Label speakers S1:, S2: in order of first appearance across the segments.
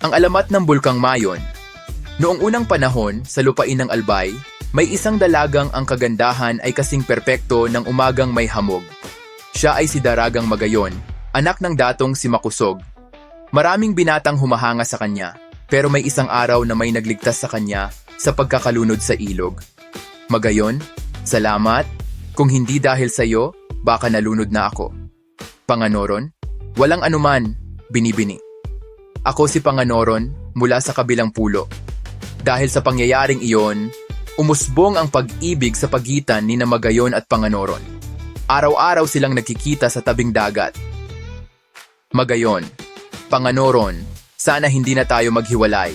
S1: Ang alamat ng Bulkang Mayon. Noong unang panahon, sa lupain ng Albay, may isang dalagang ang kagandahan ay kasing perpekto ng umagang may hamog. Siya ay si Daragang Magayon, anak ng datong si Makusog. Maraming binatang humahanga sa kanya, pero may isang araw na may nagligtas sa kanya sa pagkakalunod sa ilog. Magayon, salamat. Kung hindi dahil sa iyo, baka nalunod na ako. Panganoron, walang anuman, binibini. Ako si Panganoron mula sa kabilang pulo. Dahil sa pangyayaring iyon, umusbong ang pag-ibig sa pagitan ni na Magayon at Panganoron. Araw-araw silang nagkikita sa tabing dagat. Magayon, Panganoron, sana hindi na tayo maghiwalay.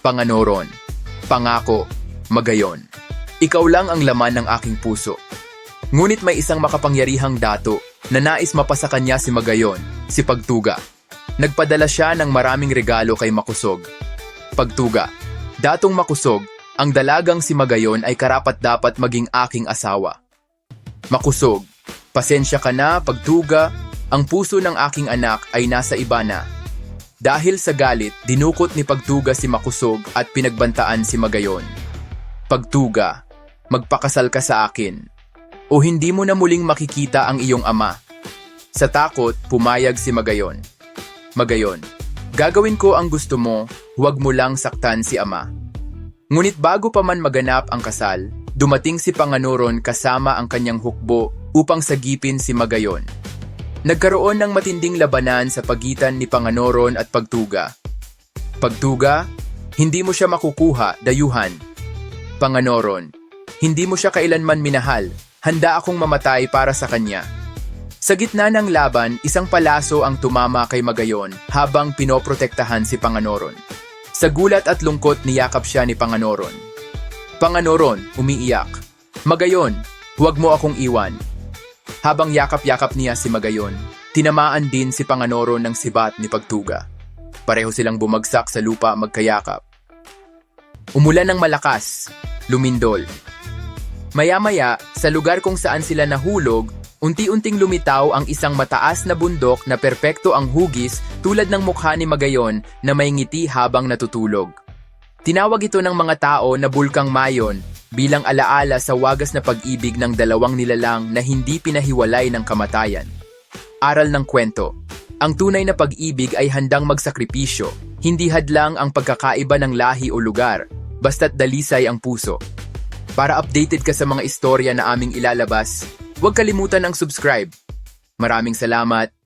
S1: Panganoron, pangako, Magayon. Ikaw lang ang laman ng aking puso. Ngunit may isang makapangyarihang dato na nais mapasa kanya si Magayon, si Pagtuga. Nagpadala siya ng maraming regalo kay Makusog. Pagtuga, datong Makusog, ang dalagang si Magayon ay karapat dapat maging aking asawa. Makusog, pasensya ka na, Pagtuga, ang puso ng aking anak ay nasa iba na. Dahil sa galit, dinukot ni Pagtuga si Makusog at pinagbantaan si Magayon. Pagtuga, magpakasal ka sa akin. O hindi mo na muling makikita ang iyong ama. Sa takot, pumayag si Magayon. Magayon, gagawin ko ang gusto mo, huwag mo lang saktan si ama. Ngunit bago pa man maganap ang kasal, dumating si Panganoron kasama ang kanyang hukbo upang sagipin si Magayon. Nagkaroon ng matinding labanan sa pagitan ni Panganoron at Pagtuga. Pagtuga, hindi mo siya makukuha, dayuhan. Panganoron, hindi mo siya kailanman minahal, handa akong mamatay para sa kanya. Sa gitna ng laban, isang palaso ang tumama kay Magayon habang pinoprotektahan si Panganoron. Sa gulat at lungkot niyakap siya ni Panganoron. Panganoron, umiiyak. Magayon, huwag mo akong iwan. Habang yakap-yakap niya si Magayon, tinamaan din si Panganoron ng sibat ni Pagtuga. Pareho silang bumagsak sa lupa magkayakap. Umulan ng malakas, lumindol. Maya-maya, sa lugar kung saan sila nahulog, unti-unting lumitaw ang isang mataas na bundok na perpekto ang hugis tulad ng mukha ni Magayon na may ngiti habang natutulog. Tinawag ito ng mga tao na Bulkang Mayon bilang alaala sa wagas na pag-ibig ng dalawang nilalang na hindi pinahiwalay ng kamatayan. Aral ng kwento. Ang tunay na pag-ibig ay handang magsakripisyo, hindi hadlang ang pagkakaiba ng lahi o lugar, basta't dalisay ang puso. Para updated ka sa mga istorya na aming ilalabas, huwag kalimutan ang subscribe. Maraming salamat